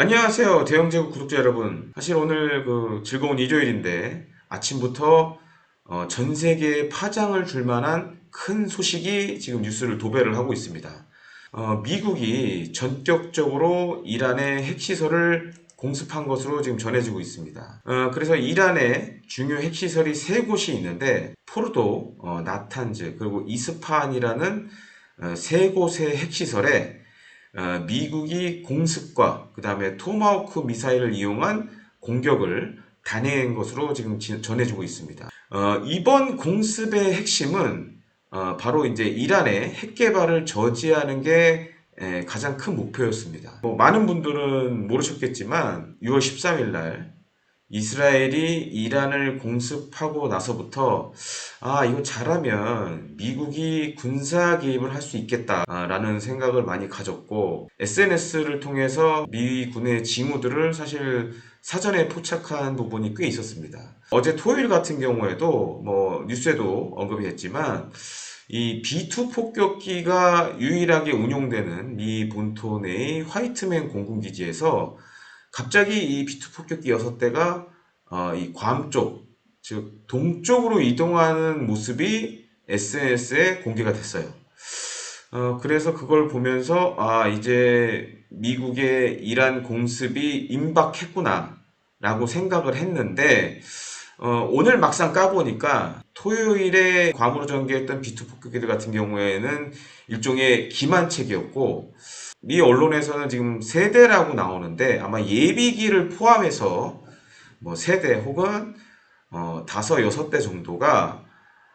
안녕하세요. 대형제국 구독자 여러분. 사실 오늘 그 즐거운 일요일인데 아침부터 어, 전 세계에 파장을 줄 만한 큰 소식이 지금 뉴스를 도배를 하고 있습니다. 어, 미국이 전격적으로 이란의 핵시설을 공습한 것으로 지금 전해지고 있습니다. 어, 그래서 이란의 중요 핵시설이 세 곳이 있는데 포르도, 어, 나탄즈, 그리고 이스파한이라는 어, 세 곳의 핵시설에 어, 미국이 공습과 그 다음에 토마호크 미사일을 이용한 공격을 단행한 것으로 지금 지- 전해지고 있습니다. 어, 이번 공습의 핵심은 어, 바로 이제 이란의 핵 개발을 저지하는 게 에, 가장 큰 목표였습니다. 뭐 많은 분들은 모르셨겠지만 6월 13일 날 이스라엘이 이란을 공습하고 나서부터 아, 이거 잘하면 미국이 군사 개입을 할 수 있겠다라는 생각을 많이 가졌고 SNS를 통해서 미 군의 징후들을 사실 사전에 포착한 부분이 꽤 있었습니다. 어제 토요일 같은 경우에도 뭐 뉴스에도 언급이 됐지만 이 B2 폭격기가 유일하게 운용되는 미 본토 내의 화이트맨 공군기지에서 갑자기 이 B2 폭격기 6대가 어, 이 괌 쪽, 즉 동쪽으로 이동하는 모습이 SNS에 공개가 됐어요. 어, 그래서 그걸 보면서 아, 이제 미국의 이란 공습이 임박했구나 라고 생각을 했는데 어, 오늘 막상 까보니까 토요일에 괌으로 전개했던 B2 폭격기들 같은 경우에는 일종의 기만책이었고 미 언론에서는 지금 세대라고 나오는데 아마 예비기를 포함해서 뭐 세대 혹은 어, 다섯 여섯 대 정도가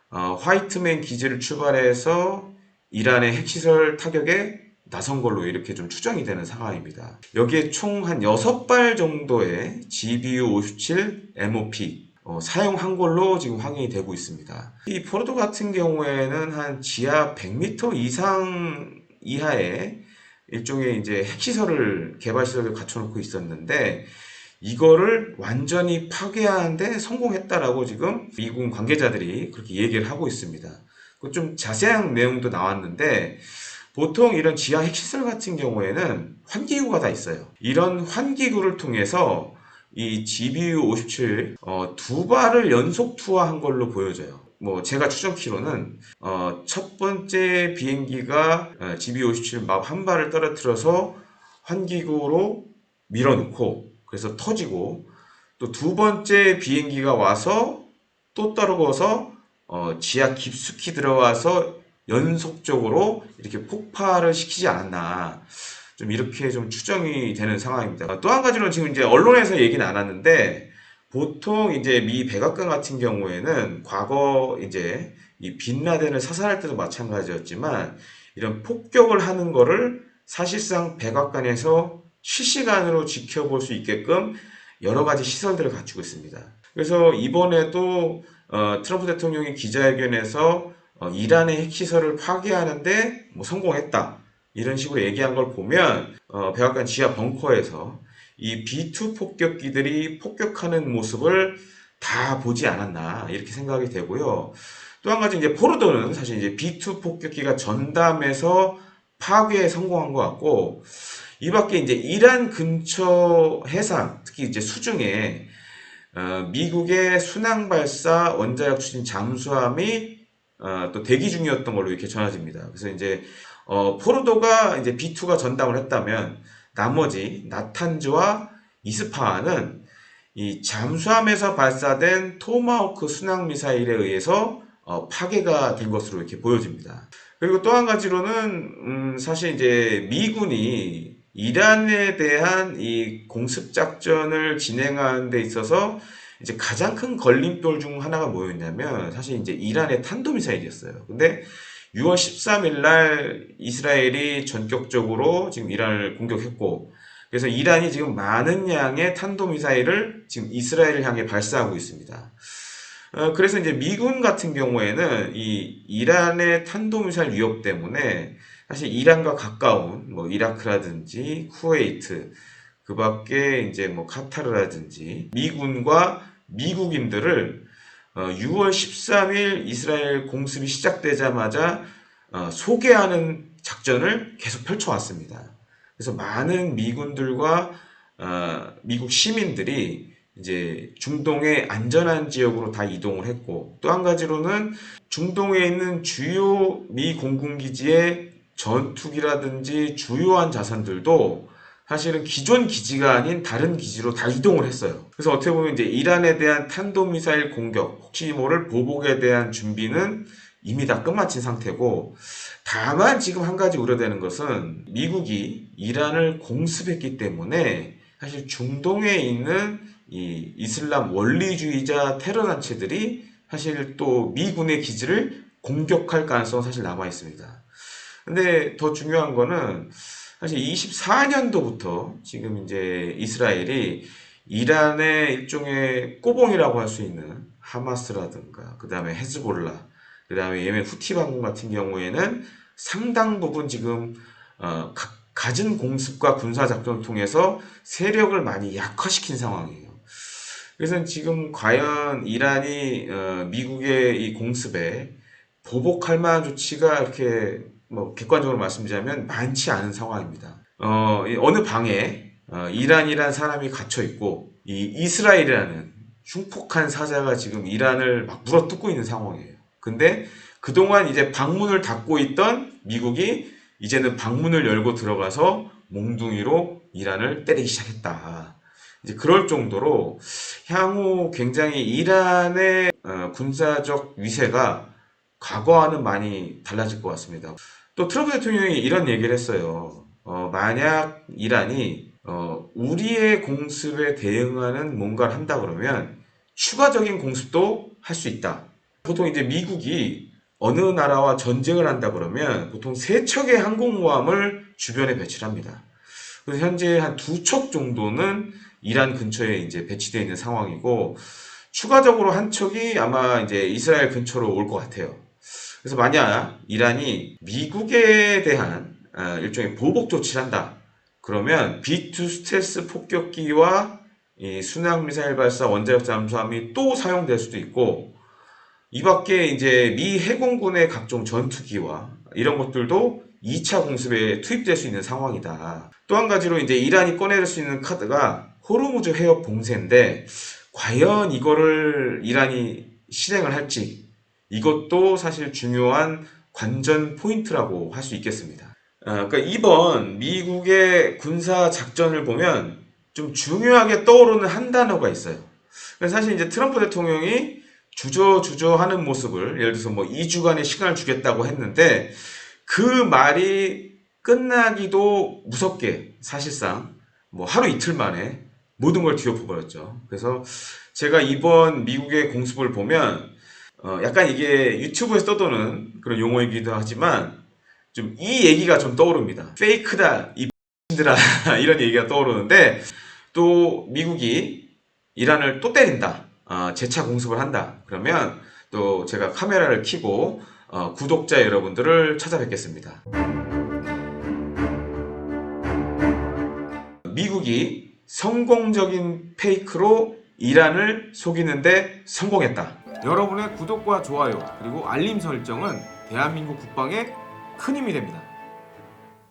어, 화이트맨 기지를 출발해서 이란의 핵시설 타격에 나선 걸로 이렇게 좀 추정이 되는 상황입니다. 여기에 총 한 6발 정도의 GBU-57 MOP 어, 사용한 걸로 지금 확인이 되고 있습니다. 이 포르도 같은 경우에는 한 지하 100m 이상 이하의 일종의 이제 핵시설을 개발 시설을 갖춰놓고 있었는데 이거를 완전히 파괴하는데 성공했다라고 지금 미군 관계자들이 그렇게 얘기를 하고 있습니다. 그좀 자세한 내용도 나왔는데 보통 이런 지하 핵시설 같은 경우에는 환기구가 다 있어요. 이런 환기구를 통해서 이 GBU-57 어, 두 발을 연속 투하한 걸로 보여져요. 뭐 제가 추정키로는 어, 첫 번째 비행기가 어, GBU-57 막 한 발을 떨어뜨려서 환기구로 밀어넣고 그래서 터지고 또 두 번째 비행기가 와서 또 떨어져서 어, 지하 깊숙이 들어와서 연속적으로 이렇게 폭발을 시키지 않았나. 좀 이렇게 좀 추정이 되는 상황입니다. 또 한 가지로 지금 이제 언론에서 얘기는 안 하는데 보통 이제 미 백악관 같은 경우에는 과거 이제 이 빈라덴을 사살할 때도 마찬가지였지만 이런 폭격을 하는 거를 사실상 백악관에서 실시간으로 지켜볼 수 있게끔 여러 가지 시설들을 갖추고 있습니다. 그래서 이번에도 어, 트럼프 대통령이 기자회견에서 어, 이란의 핵시설을 파괴하는데 뭐 성공했다. 이런 식으로 얘기한 걸 보면 어, 백악관 지하 벙커에서 이 B2 폭격기들이 폭격하는 모습을 다 보지 않았나 이렇게 생각이 되고요. 또 한 가지 이제 포르도는 사실 이제 B2 폭격기가 전담해서 파괴에 성공한 것 같고 이 밖에 이제 이란 근처 해상 특히 이제 수중에 어, 미국의 순항 발사 원자력 추진 잠수함이 어, 또 대기 중이었던 걸로 이렇게 전해집니다. 그래서 이제 어, 포르도가 이제 B2가 전담을 했다면 나머지 나탄즈와 이스파한은 이 잠수함에서 발사된 토마호크 순항 미사일에 의해서 어, 파괴가 된 것으로 이렇게 보여집니다. 그리고 또 한 가지로는 음, 사실 이제 미군이 이란에 대한 이 공습 작전을 진행하는 데 있어서 이제 가장 큰 걸림돌 중 하나가 뭐였냐면 사실 이제 이란의 탄도미사일이었어요. 근데 6월 13일 날 이스라엘이 전격적으로 지금 이란을 공격했고 그래서 이란이 지금 많은 양의 탄도미사일을 지금 이스라엘을 향해 발사하고 있습니다. 어, 그래서 이제 미군 같은 경우에는 이 이란의 탄도미사일 위협 때문에 사실 이란과 가까운 뭐 이라크라든지 쿠웨이트 그 밖에 이제 뭐 카타르라든지 미군과 미국인들을 어, 6월 13일 이스라엘 공습이 시작되자마자 어, 소개하는 작전을 계속 펼쳐왔습니다. 그래서 많은 미군들과 어, 미국 시민들이 이제 중동의 안전한 지역으로 다 이동을 했고 또 한 가지로는 중동에 있는 주요 미 공군기지의 전투기라든지 주요한 자산들도 사실은 기존 기지가 아닌 다른 기지로 다 이동을 했어요. 그래서 어떻게 보면 이제 이란에 대한 탄도미사일 공격, 혹시 모를 보복에 대한 준비는 이미 다 끝마친 상태고, 다만 지금 한 가지 우려되는 것은 미국이 이란을 공습했기 때문에 사실 중동에 있는 이 이슬람 원리주의자 테러 단체들이 사실 또 미군의 기지를 공격할 가능성은 사실 남아 있습니다. 근데 더 중요한 거는 사실 24년도부터 지금 이제 이스라엘이 이란의 일종의 꼬봉이라고 할 수 있는 하마스라든가 그 다음에 헤즈볼라 그 다음에 예멘 후티 반군 같은 경우에는 상당 부분 지금 어, 가, 갖은 공습과 군사 작전을 통해서 세력을 많이 약화시킨 상황이에요. 그래서 지금 과연 이란이 어, 미국의 이 공습에 보복할 만한 조치가 이렇게 뭐 객관적으로 말씀드리자면 많지 않은 상황입니다. 어, 이 어느 방에 어, 이란이란 사람이 갇혀 있고 이 이스라엘이라는 흉폭한 사자가 지금 이란을 막 물어뜯고 있는 상황이에요. 근데 그동안 이제 방문을 닫고 있던 미국이 이제는 방문을 열고 들어가서 몽둥이로 이란을 때리기 시작했다. 이제 그럴 정도로 향후 굉장히 이란의 어, 군사적 위세가 과거와는 많이 달라질 것 같습니다. 또 트럼프 대통령이 이런 얘기를 했어요. 어, 만약 이란이 어, 우리의 공습에 대응하는 뭔가를 한다 그러면 추가적인 공습도 할 수 있다. 보통 이제 미국이 어느 나라와 전쟁을 한다 그러면 보통 세 척의 항공모함을 주변에 배치를 합니다. 그래서 현재 한 두 척 정도는 이란 근처에 이제 배치되어 있는 상황이고 추가적으로 한 척이 아마 이제 이스라엘 근처로 올 것 같아요. 그래서 만약 이란이 미국에 대한 어, 일종의 보복 조치를 한다. 그러면 B2 스텔스 폭격기와 이 순항 미사일 발사 원자력 잠수함이 또 사용될 수도 있고 이 밖에 이제 미 해공군의 각종 전투기와 이런 것들도 2차 공습에 투입될 수 있는 상황이다. 또 한 가지로 이제 이란이 꺼낼 수 있는 카드가 호르무즈 해협 봉쇄인데 과연 이거를 이란이 실행을 할지 이것도 사실 중요한 관전 포인트라고 할 수 있겠습니다. 어, 그러니까 이번 미국의 군사 작전을 보면 좀 중요하게 떠오르는 한 단어가 있어요. 그래서 사실 이제 트럼프 대통령이 주저주저 하는 모습을 예를 들어서 뭐 2주간의 시간을 주겠다고 했는데 그 말이 끝나기도 무섭게 사실상 뭐 하루 이틀 만에 모든 걸 뒤엎어 버렸죠. 그래서 제가 이번 미국의 공습을 보면 어 약간 이게 유튜브에서 떠도는 그런 용어이기도 하지만 좀 이 얘기가 좀 떠오릅니다. 페이크다 이 들아 이런 얘기가 떠오르는데 또 미국이 이란을 또 때린다. 어, 재차 공습을 한다. 그러면 또 제가 카메라를 켜고 어, 구독자 여러분들을 찾아뵙겠습니다. 미국이 성공적인 페이크로 이란을 속이는데 성공했다. 여러분의 구독과 좋아요 그리고 알림 설정은 대한민국 국방에 큰 힘이 됩니다.